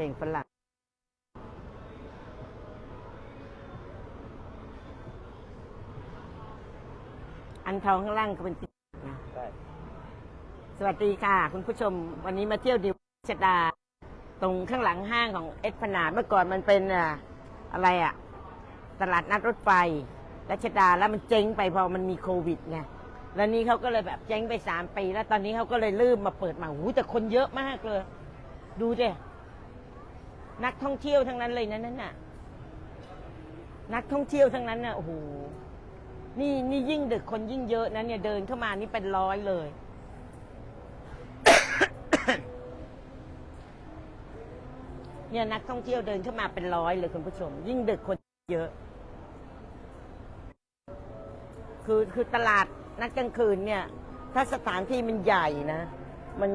เพลงฝรั่งอันทองข้างล่างก็เป็นติ๊กนะใช่สวัสดีค่ะ คุณผู้ชม วันนี้มาเที่ยวดิวชดา ตรงข้างหลังห้างของเอสพนาดเมื่อก่อนมันเป็นอะอะไรอะตลาดนัดรถไฟรัชดาแล้วมันเจ๊งไปพอมันมีโควิดไงแล้วนี่เขาก็เลยแบบเจ๊งไปสามปี แล้วตอนนี้เขาก็เลยลืมมาเปิดใหมาหูแต่คนเยอะมากเลย ดูดิ นักท่องเที่ยวทั้งนั้นเลยนะนั่นน่ะ นักท่องเที่ยวทั้งนั้นน่ะโอ้โหนี่นี่ยิ่งดึกคนยิ่งเยอะนะเนี่ยเดินเข้ามานี่เป็นร้อยเลย เนี่ยนักท่องเที่ยวเดินเข้ามาเป็นร้อยเลยคุณผู้ชม ยิ่งดึกคนเยอะ คือคือตลาดนัดกลางคืนเนี่ย ถ้าสถานที่มันใหญ่นะ มัน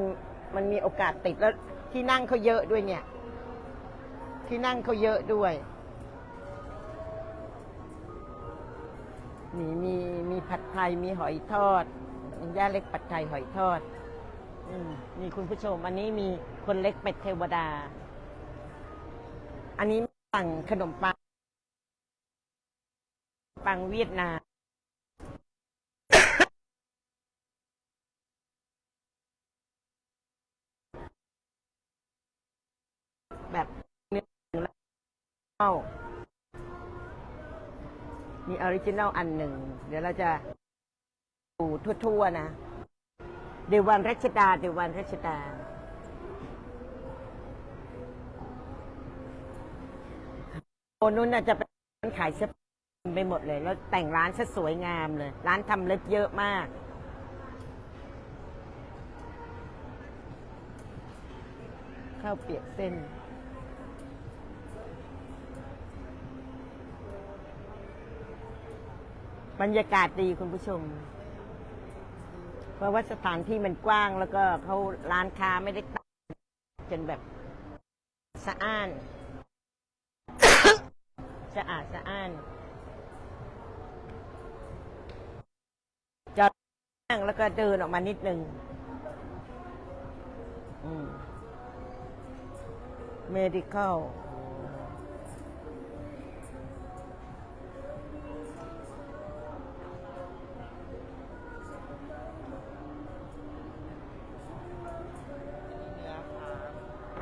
มันมีโอกาสติดแล้วที่นั่งเขาเยอะด้วยเนี่ย ที่นั่งเขาเยอะด้วย มีมีมีผัดไทยมีหอยทอดย่าเล็กผัดไทยหอยทอดอมมีคุณผู้ชม อันนี้มีคนเล็กเป็ดเทวดา อันนี้สั่งขนมปัง ปังเวียดนาม แบบเนื้อแล้วเข้า มีออริจินัลอันหนึ่ง เดี๋ยวเราจะดูทั่วๆนะ เดวันรัชดา เดวันรัชดา โอนู้นน่ะจะเป็นร้านขายเสื้อผ้าไปหมดเลย แล้วแต่งร้านซะสวยงามเลย ร้านทำเล็บเยอะมาก ข้าวเปียกเส้น บรรยากาศดีคุณผู้ชม เพราะว่าสถานที่มันกว้างแล้วก็เขาร้านค้าไม่ได้ตั้งจนแบบสะอ้าน สะอาดสะอ้านจอดนั่งแล้วก็เดินออกมานิดนึงอืม medical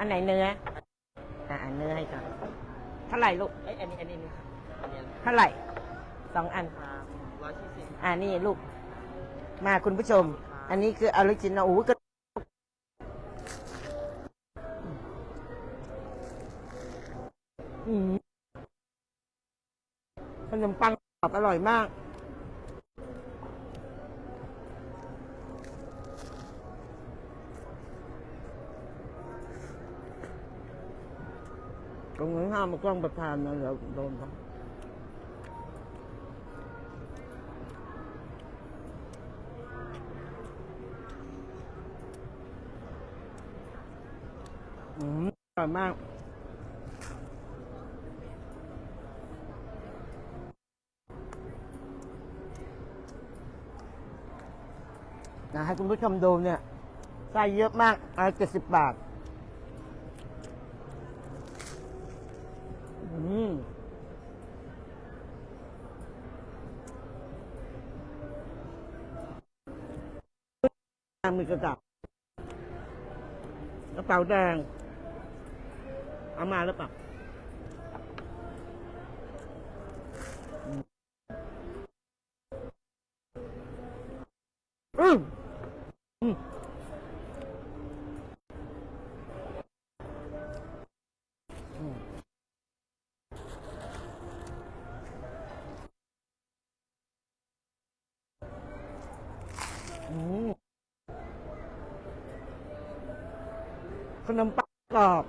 อันไหนเนื้ออ่าเนื้อให้ก่อนเท่าไหร่ลูกเอ้ยอันนี้อันนี้นี่ครับอันนี้เท่าไหร่สองอันครับร้อยสี่สิบอ่านี่ลูก มาคุณผู้ชม อันนี้คือออริจินอลโอ้โหก็อืมขนมปังกรอบอร่อยมาก ต รงนั้นห้ามมากล้องประทานนะเดี๋ยวโดนเขาอืมอร่อยมากนะให้คุณผู้ชมดูเนี่ยไส้เยอะมากอ่าเจ็ดสิบบาท อื มมีกระดับกระเป๋าแดง เอามาหรือเปล่าอืมอืมอืม ขนมปังกรอบ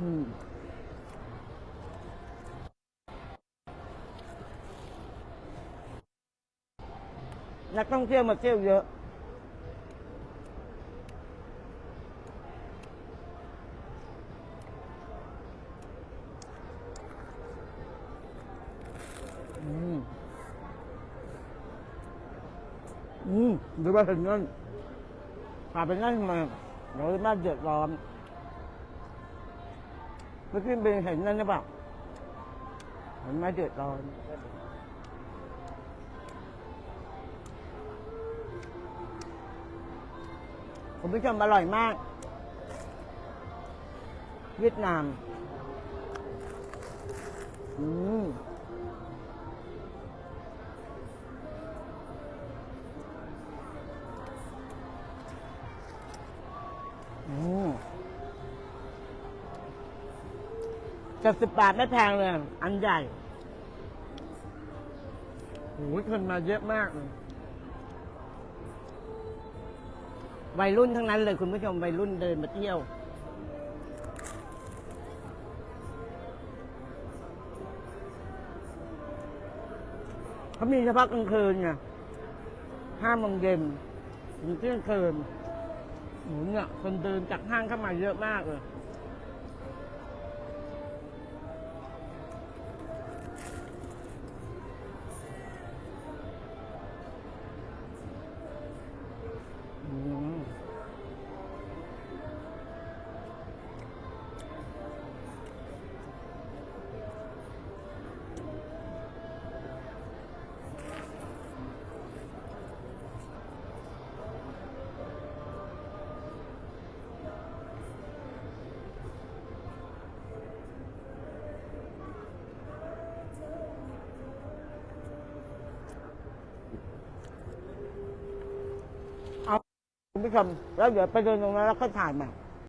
นักท่องเที่ยวมาเที่ยวเยอะ อืม อืมดูว่าเห็นเงินพาไปนั่นมาเดี๋ยวบ้านเดือดร้อน เมื่อกี้เป็นเห็นนั่นหรือเปล่าเห็นไหมเดือดร้อน ผมผู้ชมอร่อยมาก เวียดนาม อืม เจ็ดสิบบาทไม่แพงเลย อันใหญ่โอ้ยคนมาเยอะมากเลยวัยรุ่นทั้งนั้นเลยคุณผู้ชมวัยรุ่นเดินมาเที่ยว เขามีเฉพาะกลางคืนไงห้าโมงเย็นถึงเที่ยงคืนโอ้โหเนี่ยคนเดินจากห้างเข้ามาเยอะมากเลย คุณผู้ชมแล้วเดี๋ยวไปเดินตรงนั้นแล้วก็ถ่ายใหม่